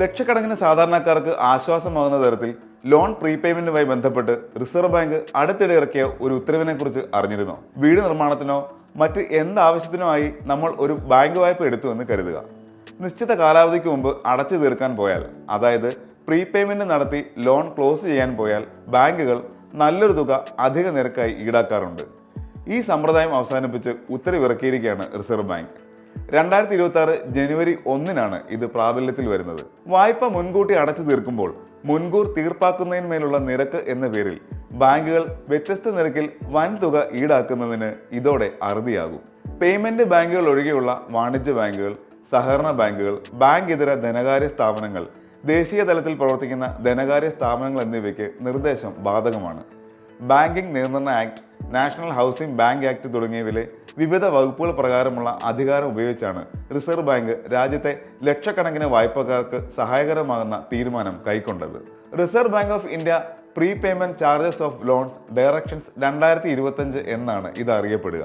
ലക്ഷക്കണക്കിന് സാധാരണക്കാർക്ക് ആശ്വാസമാകുന്ന തരത്തിൽ ലോൺ പ്രീപേയ്മെന്റുമായി ബന്ധപ്പെട്ട് റിസർവ് ബാങ്ക് അടുത്തിടെ ഇറക്കിയ ഒരു ഉത്തരവിനെ കുറിച്ച് അറിഞ്ഞിരുന്നോ. വീട് നിർമ്മാണത്തിനോ മറ്റ് എന്താവശ്യത്തിനോ ആയി നമ്മൾ ഒരു ബാങ്ക് വായ്പ എടുത്തു എന്ന് കരുതുക. നിശ്ചിത കാലാവധിക്ക് മുമ്പ് അടച്ചു തീർക്കാൻ പോയാൽ അതായത് പ്രീപേയ്മെന്റ് നടത്തി ലോൺ ക്ലോസ് ചെയ്യാൻ പോയാൽ ബാങ്കുകൾ നല്ലൊരു തുക അധിക നിരക്കായി ഈടാക്കാറുണ്ട്. ഈ സമ്പ്രദായം അവസാനിപ്പിച്ച് ഉത്തരവിറക്കിയിരിക്കുകയാണ് റിസർവ് ബാങ്ക്. രണ്ടായിരത്തി ഇരുപത്തി ആറ് ജനുവരി ഒന്നിനാണ് ഇത് പ്രാബല്യത്തിൽ വരുന്നത്. വായ്പ മുൻകൂട്ടി അടച്ചു തീർക്കുമ്പോൾ മുൻകൂർ തീർപ്പാക്കുന്നതിന്മേലുള്ള നിരക്ക് എന്ന പേരിൽ ബാങ്കുകൾ വ്യത്യസ്ത നിരക്കിൽ വൻ തുക ഈടാക്കുന്നതിന് ഇതോടെ അറുതിയാകും. പേയ്മെന്റ് ബാങ്കുകൾ ഒഴികെയുള്ള വാണിജ്യ ബാങ്കുകൾ സഹകരണ ബാങ്കുകൾ ബാങ്ക് ഇതര ധനകാര്യ സ്ഥാപനങ്ങൾ ദേശീയ തലത്തിൽ പ്രവർത്തിക്കുന്ന ധനകാര്യ സ്ഥാപനങ്ങൾ എന്നിവയ്ക്ക് നിർദ്ദേശം ബാധകമാണ്. ബാങ്കിംഗ് നിയന്ത്രണ act national housing bank act തുടങ്ങിയവയിലെ വിവിധ വകുപ്പുകൾ പ്രകാരമുള്ള അധികാരം ഉപയോഗിച്ചാണ് റിസർവ് ബാങ്ക് രാജ്യത്തെ ലക്ഷക്കണക്കിന് വായ്പക്കാർക്ക് സഹായകരമാകുന്ന തീരുമാനം കൈക്കൊണ്ടത്. Reserve bank of India pre payment charges of loans directions രണ്ടായിരത്തി ഇരുപത്തഞ്ച് എന്നാണ് ഇത് അറിയപ്പെടുക.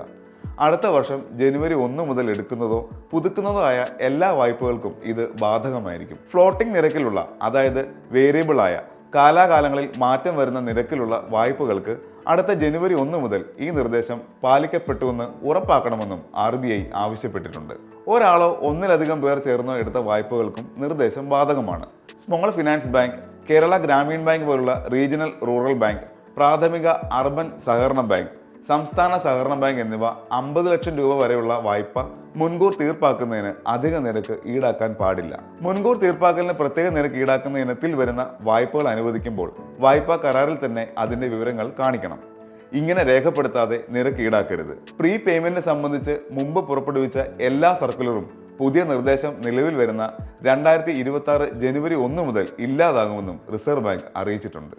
അടുത്ത വർഷം ജനുവരി ഒന്ന് മുതൽ എടുക്കുന്നതോ പുതുക്കുന്നതോ ആയ എല്ലാ വായ്പകൾക്കും ഇത് ബാധകമായിരിക്കും. ഫ്ലോട്ടിംഗ് നിരക്കിലുള്ള അതായത് വേരിയബിൾ ആയ കാലാകാലങ്ങളിൽ മാറ്റം വരുന്ന നിരക്കിലുള്ള വായ്പകൾക്ക് അടുത്ത ജനുവരി ഒന്ന് മുതൽ ഈ നിർദ്ദേശം പാലിക്കപ്പെട്ടുവെന്ന് ഉറപ്പാക്കണമെന്നും ആർ ബി ഐ ആവശ്യപ്പെട്ടിട്ടുണ്ട്. ഒരാളോ ഒന്നിലധികം പേർ ചേർന്നോ എടുത്ത വായ്പകൾക്കും നിർദ്ദേശം ബാധകമാണ്. Small finance bank Kerala Gramin bank പോലുള്ള റീജിയണൽ റൂറൽ ബാങ്ക് പ്രാഥമിക അർബൻ സഹകരണ ബാങ്ക് സംസ്ഥാന സഹകരണ ബാങ്ക് എന്നിവ അമ്പത് ലക്ഷം രൂപ വരെയുള്ള വായ്പ മുൻകൂർ തീർപ്പാക്കുന്നതിന് അധിക നിരക്ക് ഈടാക്കാൻ പാടില്ല. മുൻകൂർ തീർപ്പാക്കലിന് പ്രത്യേക നിരക്ക് ഈടാക്കുന്ന ഇനത്തിൽ വരുന്ന വായ്പകൾ അനുവദിക്കുമ്പോൾ വായ്പാ കരാറിൽ തന്നെ അതിന്റെ വിവരങ്ങൾ കാണിക്കണം. ഇങ്ങനെ രേഖപ്പെടുത്താതെ നിരക്ക് ഈടാക്കരുത്. പ്രീ പേയ്മെന്റിനെ സംബന്ധിച്ച് മുമ്പ് പുറപ്പെടുവിച്ച എല്ലാ സർക്കുലറും പുതിയ നിർദ്ദേശം നിലവിൽ വരുന്ന രണ്ടായിരത്തി ഇരുപത്തി ജനുവരി ഒന്ന് മുതൽ ഇല്ലാതാകുമെന്നും റിസർവ് ബാങ്ക് അറിയിച്ചിട്ടുണ്ട്.